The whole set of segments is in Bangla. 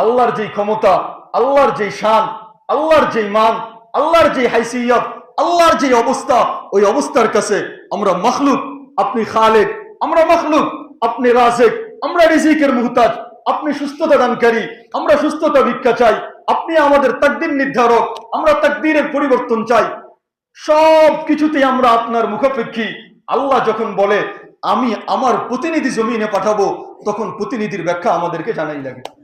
আল্লাহর যেই ক্ষমতা, আল্লাহর যেই শান, আল্লাহর যেই মান, আল্লাহর যেই হাইসিয়ত, আল্লাহর যেই অবস্থা, ওই অবস্থার কাছে আমরা মখলুক। আপনি খালেক, আমরা মখলুক। আপনি রাজেক, আমরা রিজিকের মুহতাজ। আপনি সুস্থতা দানকারী, আমরা সুস্থতা ভিক্ষা চাই। আপনি আমাদের তাকদির নির্ধারক, আমরা তাকদিরের পরিবর্তন চাই। সব কিছুতে আমরা আপনার মুখাপেক্ষী। আল্লাহ যখন বলে, আমি আমার প্রতিনিধি জমিনে পাঠাবো, তখন প্রতিনিধির ব্যাখ্যা আমাদেরকে জানাই লাগে।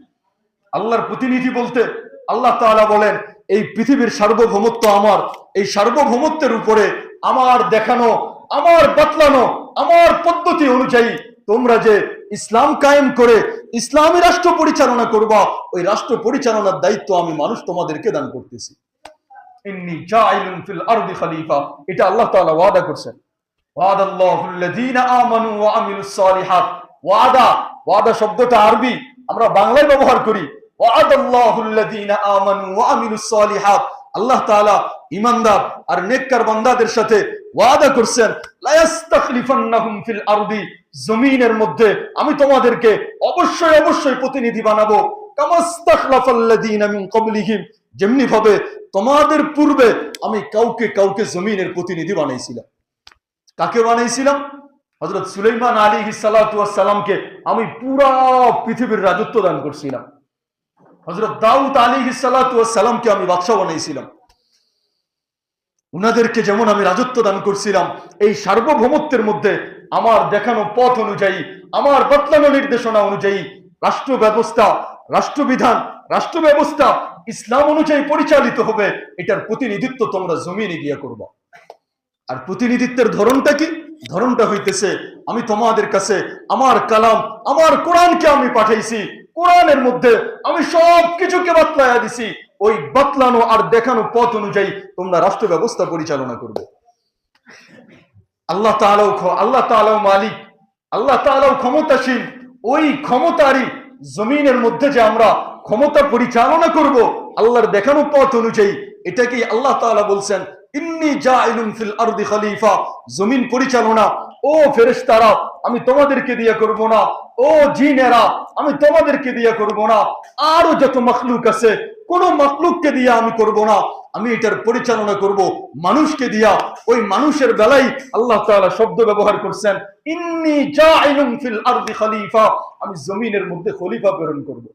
আল্লাহর প্রতিনিধি বলতে আল্লাহ তাআলা বলেন, এই পৃথিবীর সার্বভৌমত্ব আমার, এই সার্বভৌমত্বের উপরে আমার দেখানো, আমার বাতলানো আমার পদ্ধতি অনুযায়ী তোমরা যে ইসলাম কায়েম করে ইসলামী রাষ্ট্র পরিচালনা করবা, ওই রাষ্ট্র পরিচালনার দায়িত্ব আমি মানুষ তোমাদেরকে দান করতেছি। আল্লাহ তাআলা ওয়াদা করছেন। ওয়াদা ওয়াদা আরবি। আমরা বাংলায় ব্যবহার করি। আল্লাহ তাআলা ঈমানদার আর নেককার বান্দাদের সাথে ওয়াদা করছেন জমিনের মধ্যে আমি তোমাদেরকে অবশ্যই অবশ্যই প্রতিনিধি বানাবো। মিন যেমনি ভাবে তোমাদের পূর্বে আমি কাউকে কাউকে জমিনের প্রতিনিধি বানাইছিলাম। কাকে বানাইছিলাম? হজরত সুলাইমান আলী সালামকে আমি পুরা পৃথিবীর রাজত্ব দান করছিলাম। হজরত দাউদ আলী সালামকে আমি বাদশাহ বানাইছিলাম উনাদেরকে যেমন আমি রাজত্ব দান করছিলাম, এই সার্বভৌমত্বের মধ্যে আমার দেখানো পথ অনুযায়ী, আমার বদলানো নির্দেশনা অনুযায়ী রাষ্ট্র ব্যবস্থা রাষ্ট্রবিধান রাষ্ট্র ব্যবস্থা ইসলাম অনুযায়ী পরিচালিত হবে, এটার প্রতিনিধিত্ব তোমরা জমিনে গিয়ে করবা। আর প্রতিনিধিত্বের ধরনটা কি? ধরনটা হইতেছে, আমি তোমাদের কাছে আমার কালাম, আমার কোরআনকে আমি পাঠাইছি। কোরআনের মধ্যে আমি সব কিছুকে বাতলায়া দিছি। ওই বাতলানো আর দেখানো পথ অনুযায়ী তোমরা রাষ্ট্র ব্যবস্থা পরিচালনা করবে। আল্লাহ তাআলাও খ- আল্লাহ তাআলাও মালিক, আল্লাহ তাআলাও ক্ষমতাশীল। ওই ক্ষমতারই জমিনের মধ্যে যে আমরা ক্ষমতা পরিচালনা করব, আল্লাহর দেখানো পথ অনুযায়ী, এটাকেই আল্লাহ তাআলা বলছেন ইন্নি জাইলুন ফিল আরদি জমিন পরিচালনা। ও ফেরেশতারা, আমি তোমাদেরকে দিয়ে করব না। ও জিনেরা, আমি তোমাদেরকে দিয়ে করব না। আরও যত মখলুক আছে, কোন মখলুককে দিয়ে আমি করব না। আমি এটার পরিচালনা করব মানুষকে দিয়া। ওই মানুষের বেলায় আল্লাহ তাআলা শব্দ ব্যবহার করছেন, ইন্নি জাইলুন ফিল আরদি খলিফা। আমি জমিনের মধ্যে খলিফা প্রেরণ করব।